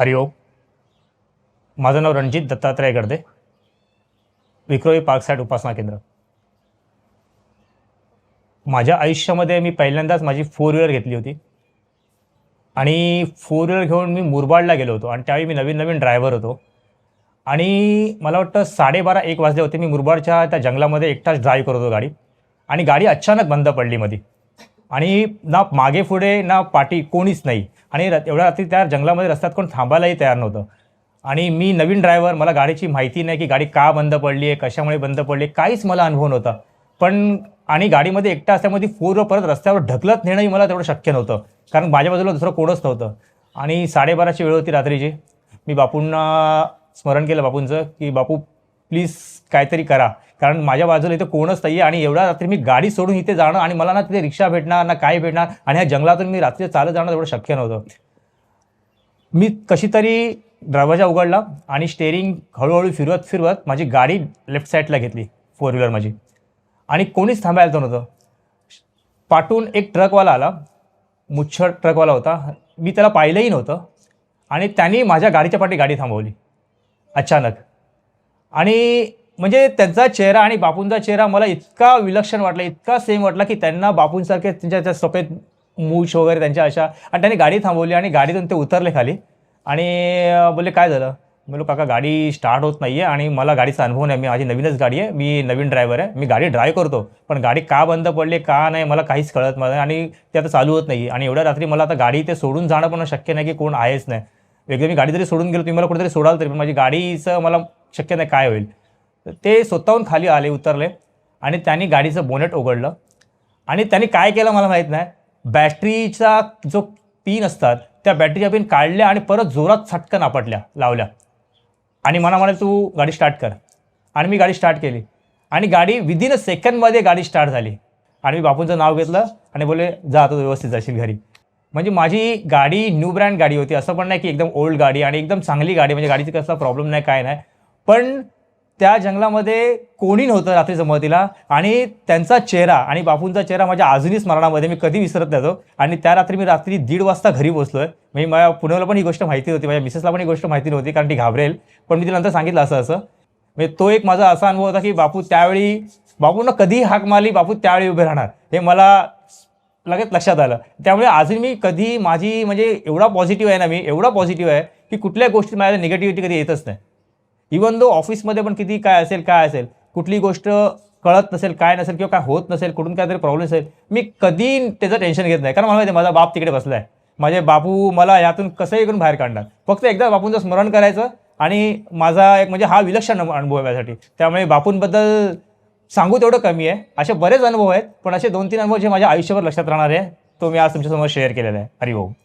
हरिओम माझं नाव रणजित दत्तात्रय गर्दे. विक्रोळी पार्कसाईड उपासना केंद्र. माझ्या आयुष्यामध्ये मी पहिल्यांदाच माझी फोर व्हीलर घेतली होती. आणि फोर व्हीलर घेऊन मी मुरबाडला गेलो होतो आणि त्यावेळी मी नवीन नवीन ड्रायव्हर होतो. आणि मला वाटतं साडेबारा एक वाजले होते. मी मुरबाडच्या त्या जंगलामध्ये एकटाच ड्राईव्ह करत होतो गाडी. आणि गाडी अचानक बंद पडली मध्ये आणि ना मागे पुढे ना पाठी कोणीच नाही. आणि र- एवढ्या रात्री त्या जंगलामध्ये रस्त्यात कोण थांबायलाही तयार नव्हतं. आणि मी नवीन ड्रायव्हर मला गाडीची माहिती नाही की गाडी का बंद पडली आहे कशामुळे बंद पडली आहे काहीच मला अनुभव नव्हता. पण आणि गाडीमध्ये एकटा असल्यामुळे ती फोर परत रस्त्यावर ढकलत नेणंही मला तेवढं शक्य नव्हतं. कारण माझ्या बाजूला दुसरं कोणच नव्हतं. आणि साडेबाराची वेळ होती रात्रीची. मी बापूंना स्मरण केलं बापूंचं की बापू प्लीज काहीतरी करा. कारण माझ्या बाजूला इथे कोणच नाही आहे आणि एवढ्या रात्री मी गाडी सोडून इथे जाणं आणि मला ना तिथे रिक्षा भेटणार ना काय भेटणार आणि ह्या जंगलातून मी रात्री चालत जाणं एवढं शक्य नव्हतं. मी कशी तरी दरवाजा उघडला आणि स्टेअरिंग हळूहळू फिरवत फिरवत माझी गाडी लेफ्ट साईडला घेतली फोर व्हीलर माझी. आणि कोणीच थांबायला नव्हतं. पाठून एक ट्रकवाला आला मुच्छड ट्रकवाला होता. मी त्याला पाहिलंही नव्हतं आणि त्यांनी माझ्या गाडीच्या पाठी गाडी थांबवली अचानक. आणि म्हणजे त्यांचा चेहरा आणि बापूंचा चेहरा मला इतका विलक्षण वाटला इतका सेम वाटला की त्यांना बापूंसारखे त्यांच्या त्या सफेद मूछ वगैरे त्यांच्या अशा आणि त्यांनी गाडी थांबवली आणि गाडीतून ते उतरले खाली. आणि बोलले काय झालं? म्हणलो काका गाडी स्टार्ट होत नाही आहे आणि मला गाडीचा अनुभव नाही. मी माझी नवीनच गाडी आहे. मी नवीन ड्रायव्हर आहे. मी गाडी ड्राय करतो. पण गाडी का बंद पडली का नाही मला काहीच कळत मला आणि ते आता चालू होत नाही आणि एवढ्या रात्री मला आता गाडी ते सोडून जाणं पण शक्य नाही की कोण आहेच नाही. वेगळी मी गाडी जरी सोडून गेलो तुम्ही मला कुठेतरी सोडाल तरी पण माझी गाडीचं मला शक्य नाही काय होईल. ते स्वतःहून खाली आले उतरले आणि त्यांनी गाडीचं बोनेट उघडलं. आणि त्यांनी काय केलं मला माहीत नाही. बॅटरीचा जो पिन असतात त्या बॅटरीच्या पिन काढल्या आणि परत जोरात छटकन आपटल्या लावल्या. आणि मला म्हणाले तू गाडी स्टार्ट कर. आणि मी गाडी स्टार्ट केली. आणि गाडी विदिन अ सेकंडमध्ये गाडी स्टार्ट झाली. आणि मी बापूंचं नाव घेतलं आणि बोले जा आता व्यवस्थित जाशील घरी. म्हणजे माझी गाडी न्यू ब्रँड गाडी होती. असं पण नाही की एकदम ओल्ड गाडी आणि एकदम चांगली गाडी म्हणजे गाडीचा कसला प्रॉब्लेम नाही काय नाही. पण त्या जंगलामध्ये कोणी नव्हतं रात्री जमातीला आणि त्यांचा चेहरा आणि बापूंचा चेहरा माझ्या अजूनही स्मरणामध्ये मी कधी विसरत नाही आणि त्या रात्री मी रात्री दीड वाजता घरी बसलो आहे मी माझ्या पुण्याला पण ही गोष्ट माहिती होती माझ्या मिसेसला पण ही गोष्ट माहिती नव्हती कारण ती घाबरेल. पण मी तिला नंतर सांगितलं असं असं. म्हणजे तो एक माझा असा अनुभव होता की बापू त्यावेळी बापूंना कधीही हाक मारली बापू त्यावेळी उभे राहणार. हे मला लगेच लक्षात आलं. त्यामुळे अजून मी कधी माझी म्हणजे एवढा पॉझिटिव्ह आहे ना मी एवढा पॉझिटिव्ह आहे की कुठल्याही गोष्टीत माझ्या निगेटिव्हिटी कधी येतच नाही. इवन दो ऑफिसमध्ये पण किती काय असेल काय असेल कुठली गोष्ट कळत नसेल काय नसेल किंवा काय होत नसेल कुठून काहीतरी प्रॉब्लेम असेल मी कधी त्याचं टेन्शन घेत नाही. कारण मला माहिती आहे, माझा बाप तिकडे बसला आहे माझे बापू मला यातून कसंही करून बाहेर काढणार. फक्त एकदा बापूंचं स्मरण करायचं आणि माझा एक म्हणजे हा विलक्षण अनुभव आहे माझ्यासाठी. त्यामुळे बापूंबद्दल सांगू तेवढं कमी आहे. असे बरेच अनुभव आहेत पण असे दोन तीन अनुभव जे माझ्या आयुष्यावर लक्षात राहणार आहे तो मी आज तुमच्यासमोर शेअर केलेला आहे. हरिओम